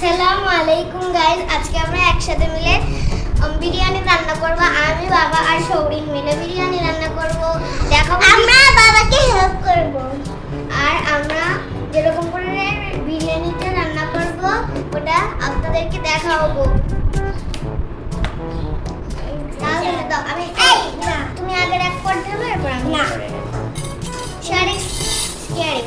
সালামু আলাইকুম গাইস আজকে আমরা একসাথে মিলে বিরিয়ানি রান্না করব। আমি বাবা আর সৌরিন মিলে বিরিয়ানি রান্না করব। দেখাবো আমরা বাবাকে হেল্প করব। আর আমরা যেরকম করে বিরিয়ানিটা রান্না করব ওটা আপনাদেরকে দেখাবো। আমি তুমি আগে এক করতে এরপর আমি না। Sharing scaring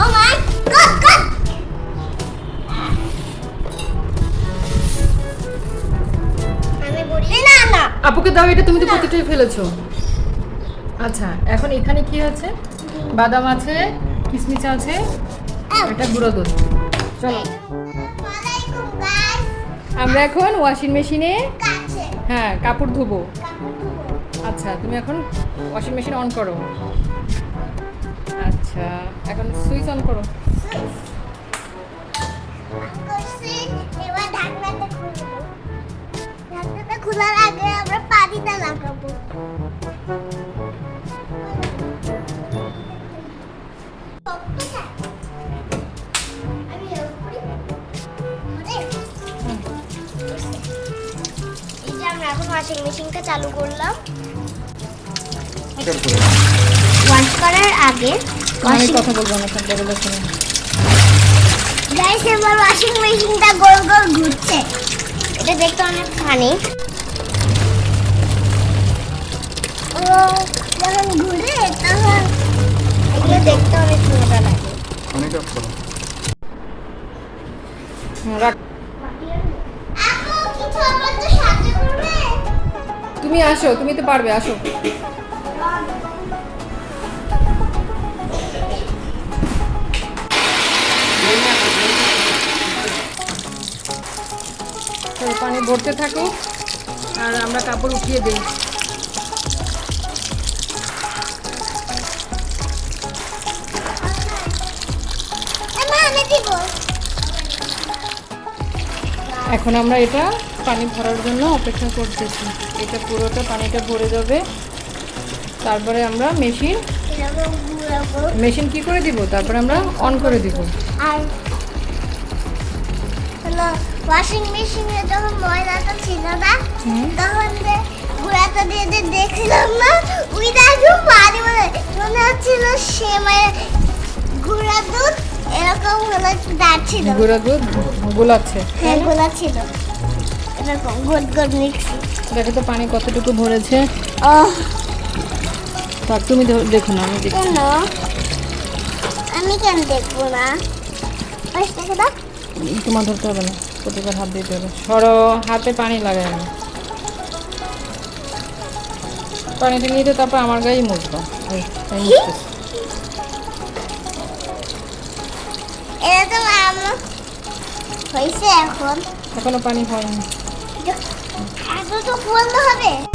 oh my god god আমি বলি না না। আপুকে দাও এটা তুমি তো প্রতিটাই ফেলেছো। আচ্ছা এখন এখানে কি আছে? বাদাম আছে কিশমিশ আছে এটা গুঁড়ো দুধ। চলো। আমরা এখন ওয়াশিং মেশিনে হ্যাঁ কাপড় ধুবো। কাপড় ধোবো। আচ্ছা তুমি এখন ওয়াশিং মেশিন অন করো। আচ্ছা এখন সুইচ অন করো। করছি, এবার ঢাকনাটা খুলবো। ঢাকনাটা খোলার আগে আমরা পানিটা লাগাবো। এখন ওয়াশিং মেশিনটা চালু করলাম। ওয়াশ করার আগে আমি কথা বলব না সব বলে শুনে। গাইস এবার ওয়াশিং মেশিনটা গোল গোল ঘুরছে। এটা দেখতে অনেক ফানি ও যখন ঘুরে তখন এগুলো দেখতে অনেক মজা লাগে। অনেক করবে? তুমি আসো তুমি তো পারবে আসো। পানি ভরতে থাকুক আর আমরা কাপড় উঠিয়ে দিই। এখন আমরা এটা পানি ভরার জন্য অপেক্ষা করতেছি। এটা পুরোটা পানিটা ভরে যাবে। তারপরে আমরা মেশিন মেশিন কি করে দিব? তারপরে আমরা অন করে দিব। আর ওয়াশিং মেশিনে যখন ময়লাটা ছিল না তখন যে ঘোড়াটা দিয়ে যে দেখছিলাম না ওইটা একদম পানি মনে মনে হচ্ছিল সেমাই ঘোড়া দুধ এরকম হলো দাঁড়ছিল গুঁড়া দুধ গোলাচ্ছে। হ্যাঁ গোলা ছিল এরকম গোল গোল মিক্সি দেখো তো পানি কতটুকু ভরেছে। ও তার তুমি দেখো না আমি দেখছি। কেন? আমি কেন দেখব না? দেখো তোমার ধরতে হবে না। প্রতিবার হাত দিতে হবে। সরো হাতে পানি লাগে না। পানি দিয়ে তো তারপর আমার গায়েই মুছবো। এখনও। পানি হয়নি এত তো বন্ধ হয়েছে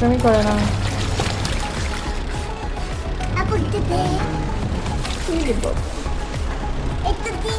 এখন এখনও পানি হয়নি এত তো বলতে হবে দুষ্টামি করে না আপু দিতে কি দিব একটু দি